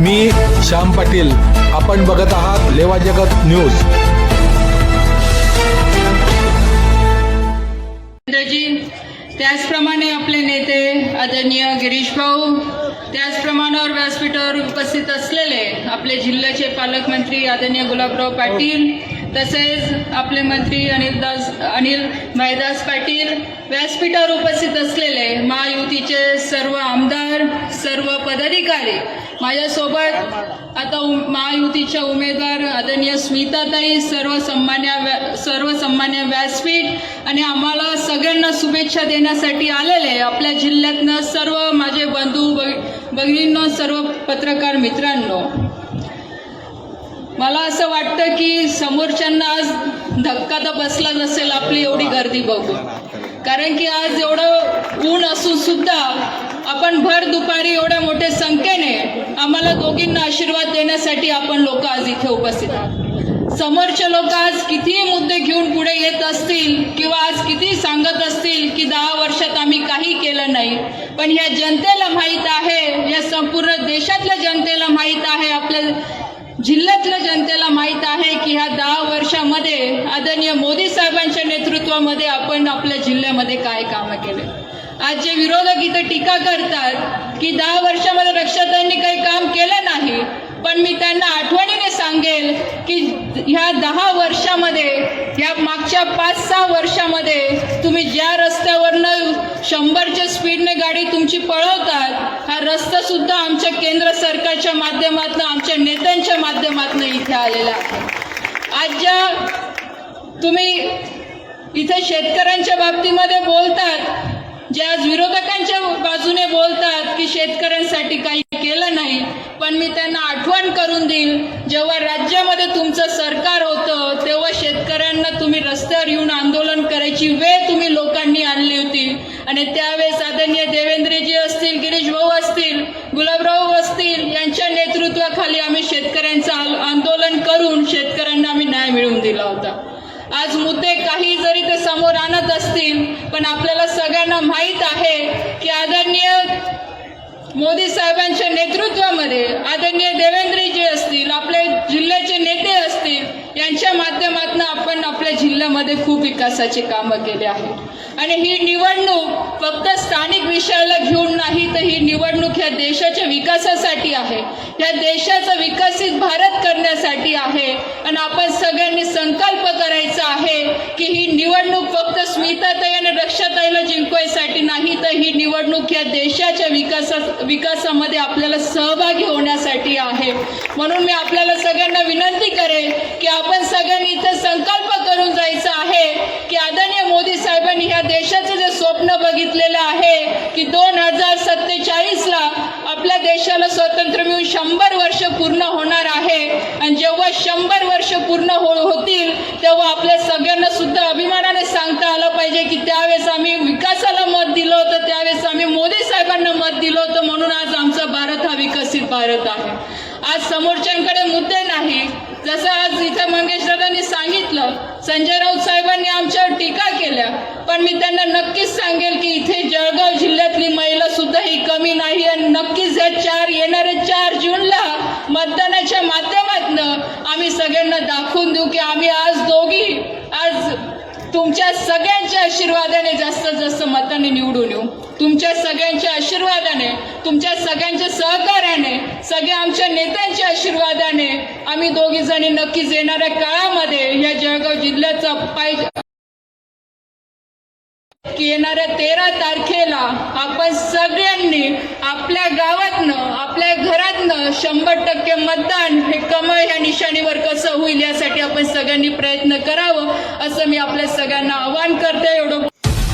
मी श्याम पाटील. आपण बघत आहात लेवा जगत न्यूज. त्याचप्रमाणे आपले नेते आदरणीय गिरीश भाऊ त्याचप्रमाणावर व्यासपीठावर उपस्थित असलेले आपले जिल्ह्याचे पालकमंत्री आदरणीय गुलाबराव पाटील तसेच आपले मंत्री अनिलदास अनिल भाईदास पाटील व्यासपीठावर उपस्थित असलेले महायुतीचे सर्व आमदार सर्व पदाधिकारी माझ्यासोबत आता महायुतीच्या उमेदवार आदरणीय स्मिताताई सर्व सन्मान्य व्या- सर्व सन्मान्य व्यासपीठ आणि आम्हाला सगळ्यांना शुभेच्छा देण्यासाठी आलेले आपल्या जिल्ह्यातनं सर्व माझे बंधू भ- भगिनींनो सर्व पत्रकार मित्रांनो. मला असं वाटतं की समोरच्यांना आज धक्का तर बसलाच असेल आपली एवढी गर्दी बघून. कारण की आज एवढं ऊन असून सुद्धा आपण भर दुपारी एवढ्या मोठ्या संख्या तुम्हाला दोघींना आशीर्वाद देण्यासाठी आपण लोक आज इथे उपस्थित आहोत. समोरचे लोक आज कितीही मुद्दे घेऊन पुढे येत असतील किंवा आज किती सांगत असतील की दहा वर्षात आम्ही काही केलं नाही पण ह्या जनतेला माहीत आहे या संपूर्ण देशातल्या जनतेला माहीत आहे आपल्या जिल्ह्यातल्या जनतेला माहीत आहे की ह्या दहा वर्षामध्ये आदरणीय मोदी साहेबांच्या नेतृत्वामध्ये आपण आपल्या जिल्ह्यामध्ये काय कामं केले. आज जे विरोधक इथं टीका करतात की दहा वर्षामध्ये रक्षाताईंनी काही काम केलं नाही पण मी त्यांना आठवणीने सांगेल की ह्या दहा वर्षामध्ये ह्या मागच्या पाच सहा वर्षामध्ये तुम्ही ज्या रस्त्यावरनं शंभरच्या स्पीडने गाडी तुमची पळवतात हा रस्ता सुद्धा आमच्या केंद्र सरकारच्या माध्यमातून आमच्या नेत्यांच्या माध्यमातून इथे आलेला आहे. आज ज्या तुम्ही इथे शेतकऱ्यांच्या बाबतीमध्ये बोलतात जे आज विरोधकांच्या बाजूने बोलतात की शेतकऱ्यांसाठी काही केलं नाही पण मी त्यांना आठवण करून देईल जेव्हा राज्यामध्ये तुमचं सरकार होतं तेव्हा शेतकऱ्यांना तुम्ही रस्त्यावर येऊन आंदोलन करायची वेळ तुम्ही लोकांनी आणली होती. आणि त्यावेळेस आदरणीय देवेंद्रजी असतील गिरीश भाऊ असतील गुलाबराव असतील यांच्या नेतृत्वाखाली आम्ही शेतकऱ्यांचं आंदोलन करून शेतकऱ्यांना आम्ही न्याय मिळवून दिला होता. आज मुद्दे काही जरी ते समोर आणत असतील पण आपल्याला सगळ्यांना माहीत आहे की आदरणीय मोदी साहेबांच्या नेतृत्वामध्ये आदरणीय देवेंद्रजी असतील आपले जिल्ह्याचे नेते असतील यांच्या माध्यमातून आपण आपल्या जिल्ह्यामध्ये खूप विकासाची कामं केले आहेत. आणि ही निवडणूक फक्त स्थानिक विषयाला घेऊन नाही तर ही निवडणूक ह्या देशाच्या विकासासाठी आहे. या देशाचा विकसित भारत करण्यासाठी आहे. आणि आपण सगळ्यांनी संकल्प करायचा आहे की ही निवडणूक फक्त स्मिताताई आणि रक्षाताईला जिंकवायसाठी ही निवडणूक या देशाच्या विकासा विकासामध्ये आपल्याला सहभागी होण्यासाठी आहे. म्हणून मी आपल्याला सगळ्यांना विनंती करेन की आपण सगळ्यांनी इथं संकल्प करून जायचं आहे की आदरणीय मोदी साहेबांनी ह्या देशाचं जे स्वप्न बघितलेलं आहे की दोन हजार सत्तेचाळीसला आपल्या देशाला स्वातंत्र्य मिळून शंभर वर्ष पूर्ण होणार आहे. आणि जेव्हा शंभर वर्ष पूर्ण हो होतील तेव्हा आपल्या सगळ्यांना सुद्धा अभिमानाने सांगता आलं पाहिजे की त्यावेळेस आम्ही विकासाला मत दिलं होतं त्यावेळेस आम्ही मोदी साहेबांना मत दिलं होतं आमचा भारत हा विकसित भारत आहे. आज समोरच्यांकडे मुद्दे नाही. जसं आज इथं मंगेश दादांनी सांगितलं संजय राऊत साहेबांनी आमच्यावर टीका केल्या पण मी त्यांना नक्कीच सांगेल की इथे जळगाव जिल्ह्यातली महिला सुद्धा ही कमी नाही आणि नक्कीच या चार येणारे चार जूनला मतदानाच्या माध्यमातनं आम्ही सगळ्यांना दाखवून देऊ की आम्ही आज दोघी आज तुमच्या सगळ्यांच्या आशीर्वादाने जास्तीत जास्त मताने निवडून येऊ. तुमच्या सगळ्यांच्या आशीर्वादाने तुमच्या सगळ्यांच्या सहकार्याने सगळ्या आमच्या नेत्यांच्या आशीर्वादाने आम्ही दोघी जणी नक्कीच येणाऱ्या काळामध्ये या जळगाव जिल्ह्याचा पाय की येणाऱ्या तेरा तारखेला आपण सगळ्यांनी आपल्या गावातनं आपल्या घरातनं शंभर टक्के मतदान हे कमळ ह्या निशाणीवर कसं होईल यासाठी आपण सगळ्यांनी प्रयत्न करावं असं मी आपल्या सगळ्यांना आवाहन करते. एवढं